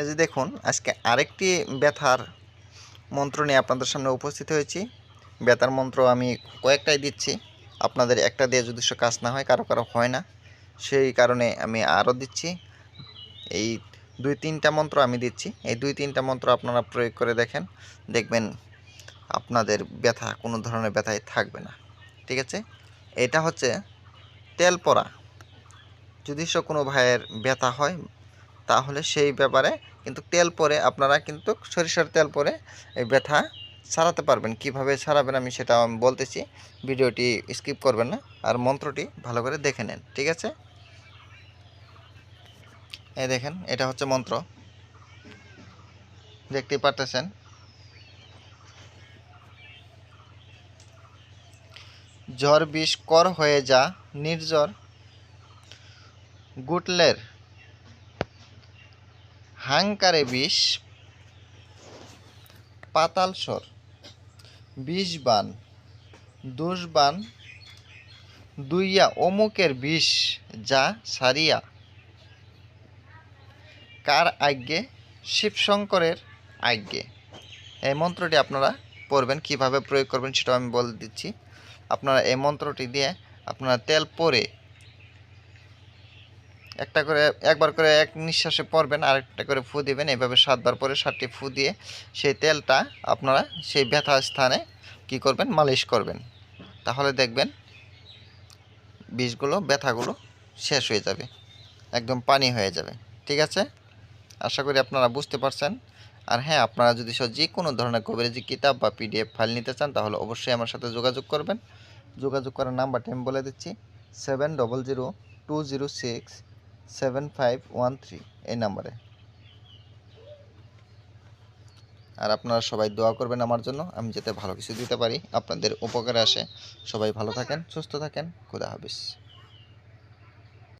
এই যে দেখুন, আজকে আরেকটি ব্যথার মন্ত্র নিয়ে আপনাদের সামনে উপস্থিত হয়েছি। ব্যথার মন্ত্র আমি কয়েকটাই দিচ্ছি। আপনাদের একটা দিয়ে যদিও কাজ না হয়, কারও কারও হয় না। সেই কারণে আমি আরও দিচ্ছি। এই দুই তিনটা মন্ত্র আমি দিচ্ছি। এই দুই তিনটা মন্ত্র আপনারা প্রয়োগ করে দেখেন, দেখবেন আপনাদের ব্যথা, কোনো ধরনের ব্যথায় থাকবে না। ঠিক আছে? এটা হচ্ছে তেল পড়া। যদি সে কোনো ভাইয়ের ব্যথা হয় তাহলে সেই ব্যাপারে কিন্তু তেল পরে আপনারা কিন্তু সরিষার তেল পরে এই ব্যথা সারাতে পারবেন। কীভাবে সারাবেন আমি সেটা আমি বলতেছি। ভিডিওটি স্কিপ করবেন না। আর মন্ত্রটি ভালো করে দেখে নেন, ঠিক আছে? এই দেখেন, এটা হচ্ছে মন্ত্র। দেখতে পারতেছেন? ঝড় বিষ কর হয়ে যা নির্ঝর গুটলের হাংকারে বিষ, পাতাল স্বর, বিষ বান দুষবান দুইয়া অমুকের বিষ যা সারিয়া। কার আজ্ঞে? শিবশঙ্করের আজ্ঞে। এই মন্ত্রটি আপনারা পড়বেন, কীভাবে প্রয়োগ করবেন সেটাও আমি বলে দিচ্ছি। আপনারা এই মন্ত্রটি দিয়ে আপনারা তেল পরে একটা করে, একবার করে এক নিঃশ্বাসে পরবেন আর একটা করে ফু দিবেন। এইভাবে সাতবার পরে সাতটি ফু দিয়ে সেই তেলটা আপনারা সেই ব্যথা স্থানে কি করবেন? মালিশ করবেন। তাহলে দেখবেন বিষগুলো, ব্যথাগুলো শেষ হয়ে যাবে। একদম পানি হয়ে যাবে। ঠিক আছে? আশা করি আপনারা বুঝতে পারছেন। আর হ্যাঁ আপনারা যদি সব যে কোনো ধরনের কভারেজি কিতাব বা পিডিএফ ফাইল নিতে চান, তাহলে অবশ্যই আমার সাথে যোগাযোগ করবেন। যোগাযোগ করার নাম্বারটি আমি বলে দিচ্ছি, seven double zero two zero six seven five one three এই নাম্বারে আর আপনারা সবাই দোয়া করবেন আমার জন্য, আমি যাতে ভালো কিছু দিতে পারি। আপনাদের উপকারে আসে। সবাই ভালো থাকেন, সুস্থ থাকেন। খুদা হাফিজ।